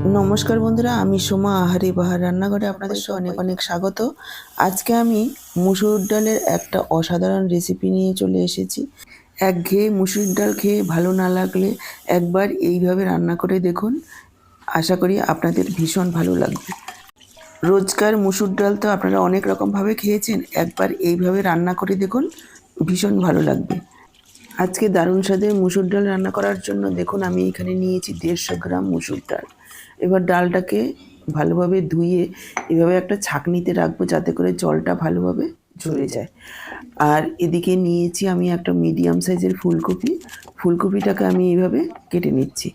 নমস্কার বন্ধুরা আমি সোমা আহারি বাহার রান্নাঘরে আপনাদের সঙ্গে অনেক অনেক স্বাগত। আজকে আমি মুসুর ডালের একটা অসাধারণ রেসিপি নিয়ে চলে এসেছি। এক ঘেয়ে মুসুর ডাল খেয়ে ভালো না লাগলে একবার এইভাবে রান্না করে দেখুন। আশা করি আপনাদের ভীষণ ভালো লাগবে। রোজকার মুসুর ডাল তো আপনারা অনেক রকমভাবে খেয়েছেন একবার এইভাবে রান্না করে দেখুন ভীষণ ভালো লাগবে। আজকে দারুণ স্বাদের মুসুর ডাল রান্না করার জন্য দেখুন আমি এখানে নিয়েছি দেড়শো গ্রাম মুসুর ডাল। এবার ডালটাকে ভালোভাবে ধুয়ে এভাবে একটা ছাঁকনিতে রাখব যাতে করে জলটা ভালোভাবে ঝরে যায়। আর এদিকে নিয়েছি আমি একটা মিডিয়াম সাইজের ফুলকপি। ফুলকপিটাকে আমি এইভাবে কেটে নিচ্ছি।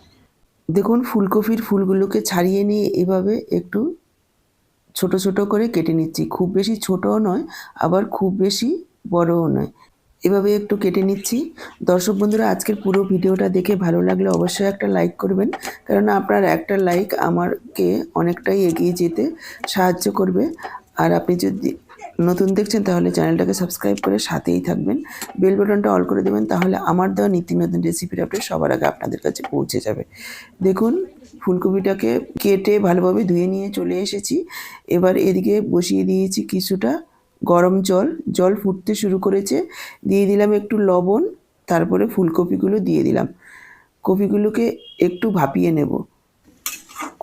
দেখুন, ফুলকপির ফুলগুলোকে ছাড়িয়ে নিয়ে এভাবে একটু ছোট ছোট করে কেটে নিচ্ছি। খুব বেশি ছোটও নয়, আবার খুব বেশি বড়ও নয়। এভাবে একটু কেটে নিচ্ছি। দর্শক বন্ধুরা, আজকের পুরো ভিডিওটা দেখে ভালো লাগলে অবশ্যই একটা লাইক করবেন কারণ আপনার একটা লাইক আমারকে অনেকটাই এগিয়ে যেতে সাহায্য করবে। আর আপনি যদি নতুন দেখছেন, তাহলে চ্যানেলটাকে সাবস্ক্রাইব করে সাথেই থাকবেন। বেল বাটনটা অল করে দেবেন, তাহলে আমার দেওয়া নিত্য নতুন রেসিপির আপডেট সবার আগে আপনাদের কাছে পৌঁছে যাবে। দেখুন, ফুলকপিটাকে কেটে ভালোভাবে ধুয়ে নিয়ে চলে এসেছি। এবার এদিকে বসিয়ে দিয়েছি কিছুটা গরম জল জল ফুটতে শুরু করেছে। দিয়ে দিলাম একটু লবণ, তারপরে ফুলকপিগুলো দিয়ে দিলাম। কপিগুলোকে একটু ভাপিয়ে নেব।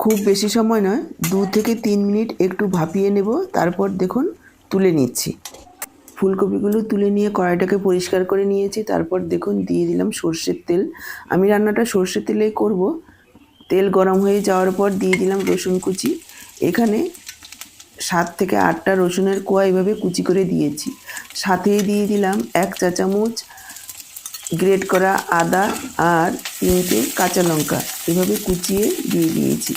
খুব বেশি সময় নয়, দু থেকে তিন মিনিট একটু ভাপিয়ে নেব, তারপর দেখুন তুলে নিচ্ছি। ফুলকপিগুলো তুলে নিয়ে কড়াইটাকে পরিষ্কার করে নিয়েছি, তারপর দেখুন দিয়ে দিলাম সর্ষের তেল। আমি রান্নাটা সর্ষের তেলেই করব। তেল গরম হয়ে যাওয়ার পর দিয়ে দিলাম রসুন কুচি। এখানে সাত থেকে আটটা রসুনের কোয়া এভাবে কুচি করে দিয়েছি। সাথেই দিয়ে দিলাম এক চা চামচ গ্রেট করা আদা আর তিনটে কাঁচা লঙ্কা এভাবে কুচিয়ে দিয়ে দিয়েছি।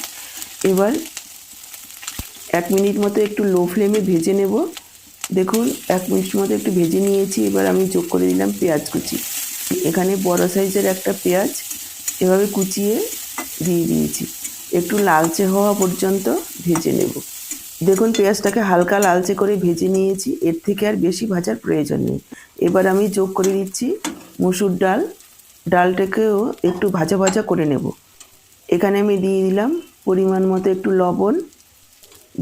এবার এক মিনিট মতো একটু লো ফ্লেমে ভেজে নেব। দেখুন, এক মিনিট মতো একটু ভেজে নিয়েছি। এবার আমি যোগ করে দিলাম পেঁয়াজ কুচি। এখানে বড় সাইজের একটা পেঁয়াজ এভাবে কুচিয়ে দিয়ে দিয়েছি। একটু লালচে হওয়া পর্যন্ত ভেজে নেব। দেখুন, পেঁয়াজটাকে হালকা লালচে করে ভেজে নিয়েছি। এর থেকে আর বেশি ভাজার প্রয়োজন নেই। এবার আমি যোগ করে দিচ্ছি মুসুর ডাল। ডালটাকেও একটু ভাজা ভাজা করে নেব। এখানে আমি দিয়ে দিলাম পরিমাণ মতো একটু লবণ।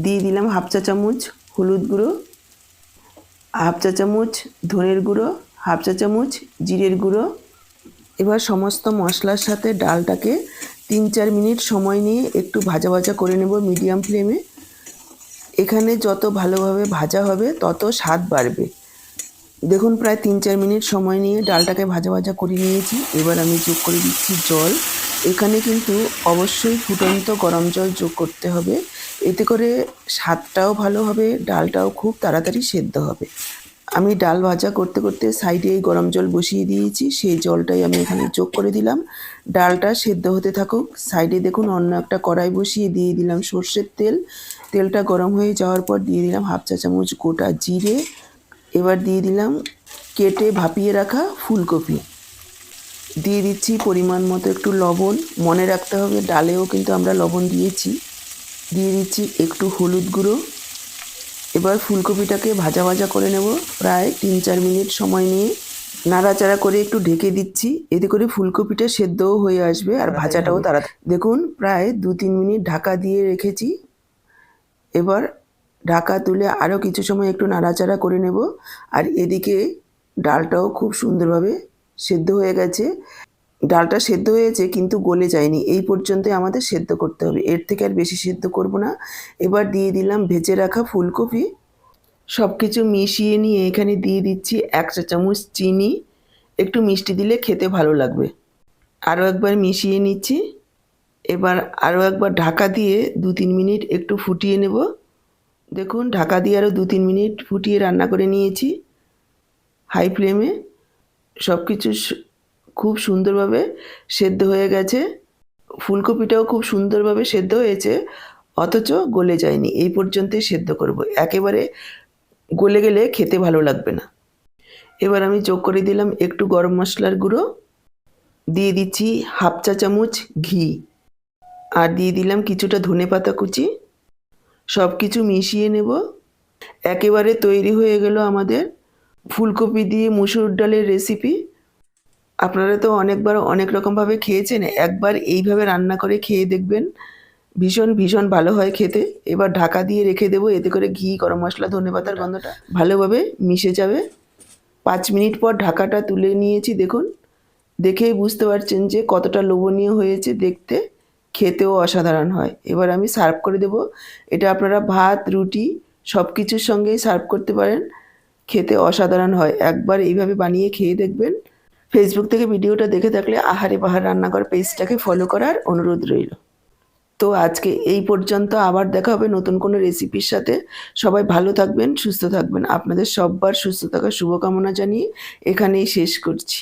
দিয়ে দিলাম হাফ চা চামচ হলুদ গুঁড়ো, হাফ চা চামচ ধনের গুঁড়ো, হাফ চা চামচ জিরের গুঁড়ো। এবার সমস্ত মশলার সাথে ডালটাকে তিন চার মিনিট সময় নিয়ে একটু ভাজা ভাজা করে নেব মিডিয়াম ফ্লেমে। এখানে যত ভালোভাবে ভাজা হবে, তত স্বাদ বাড়বে। দেখুন, প্রায় তিন চার মিনিট সময় নিয়ে ডালটাকে ভাজা ভাজা করে নিয়েছি। এবার আমি যোগ করে দিচ্ছি জল। এখানে কিন্তু অবশ্যই ফুটন্ত গরম জল যোগ করতে হবে। এতে করে স্বাদটাও ভালো হবে, ডালটাও খুব তাড়াতাড়ি সেদ্ধ হবে। আমি ডাল ভাজা করতে করতে সাইডে এই গরম জল বসিয়ে দিয়েছি, সেই জলটাই আমি এখানে যোগ করে দিলাম। ডালটা সেদ্ধ হতে থাকুক, সাইডে দেখুন অন্য একটা কড়াই বসিয়ে দিয়ে দিলাম সর্ষের তেল। তেলটা গরম হয়ে যাওয়ার পর দিয়ে দিলাম হাফ চা চামচ গোটা জিরে। এবার দিয়ে দিলাম কেটে ভাপিয়ে রাখা ফুলকপি। দিয়ে দিচ্ছি পরিমাণ মতো একটু লবণ। মনে রাখতে হবে ডালেও কিন্তু আমরা লবণ দিয়েছি। দিয়ে দিচ্ছি একটু হলুদ গুঁড়ো। এবার ফুলকপিটাকে ভাজা ভাজা করে নেব। প্রায় তিন চার মিনিট সময় নিয়ে নাড়াচাড়া করে একটু ঢেকে দিচ্ছি। এতে করে ফুলকপিটা সেদ্ধও হয়ে আসবে আর ভাজাটাও তারা দেখুন প্রায় দু তিন মিনিট ঢাকা দিয়ে রেখেছি। এবার ঢাকা তুলে আরও কিছু সময় একটু নাড়াচাড়া করে নেব। আর এদিকে ডালটাও খুব সুন্দরভাবে সেদ্ধ হয়ে গেছে। ডালটা সেদ্ধ হয়েছে, কিন্তু গলে যায়নি। এই পর্যন্তই আমাদের সেদ্ধ করতে হবে। এর থেকে আর বেশি সেদ্ধ করব না। এবার দিয়ে দিলাম ভেজে রাখা ফুলকপি। সব কিছু মিশিয়ে নিয়ে এখানে দিয়ে দিচ্ছি এক চা চামচ চিনি। একটু মিষ্টি দিলে খেতে ভালো লাগবে। আরও একবার মিশিয়ে নিচ্ছি। এবার আরও একবার ঢাকা দিয়ে দু তিন মিনিট একটু ফুটিয়ে নেব। দেখুন, ঢাকা দিয়ে আরও দু তিন মিনিট ফুটিয়ে রান্না করে নিয়েছি। হাই ফ্লেমে সব কিছু খুব সুন্দরভাবে সেদ্ধ হয়ে গেছে। ফুলকপিটাও খুব সুন্দরভাবে সেদ্ধ হয়েছে, অথচ গলে যায়নি। এই পর্যন্তই সেদ্ধ করব। একেবারে গলে গেলে খেতে ভালো লাগবে না। এবার আমি যোগ করে দিলাম একটু গরম মশলার গুঁড়ো। দিয়ে দিচ্ছি হাফ চা চামচ ঘি। আর দিয়ে দিলাম কিছুটা ধনে পাতা কুচি। সব কিছু মিশিয়ে নেব। একেবারে তৈরি হয়ে গেল আমাদের ফুলকপি দিয়ে মুসুর ডালের রেসিপি আপনারা তো অনেকবার অনেক রকমভাবে খেয়েছেন, একবার এইভাবে রান্না করে খেয়ে দেখবেন। ভীষণ ভীষণ ভালো হয় খেতে। এবার ঢাকা দিয়ে রেখে দেবো, এতে করে ঘি, গরম মশলা, ধনে পাতার গন্ধটা ভালোভাবে মিশে যাবে। পাঁচ মিনিট পর ঢাকাটা তুলে নিয়েছি, দেখুন। দেখেই বুঝতে পারছেন যে কতটা লোভনীয় হয়েছে দেখতে। খেতেও অসাধারণ হয়। এবার আমি সার্ভ করে দেব। এটা আপনারা ভাত, রুটি সব কিছুর সঙ্গেই সার্ভ করতে পারেন। খেতে অসাধারণ হয়। একবার এইভাবে বানিয়ে খেয়ে দেখবেন। ফেসবুক থেকে ভিডিওটা দেখে থাকলে আহারে বাহার রান্নাঘর পেজটাকে ফলো করার অনুরোধ রইল। তো আজকে এই পর্যন্ত আবার দেখা হবে নতুন কোনো রেসিপির সাথে। সবাই ভালো থাকবেন, সুস্থ থাকবেন। আপনাদের সববার সুস্থ থাকার শুভকামনা জানিয়ে এখানেই শেষ করছি।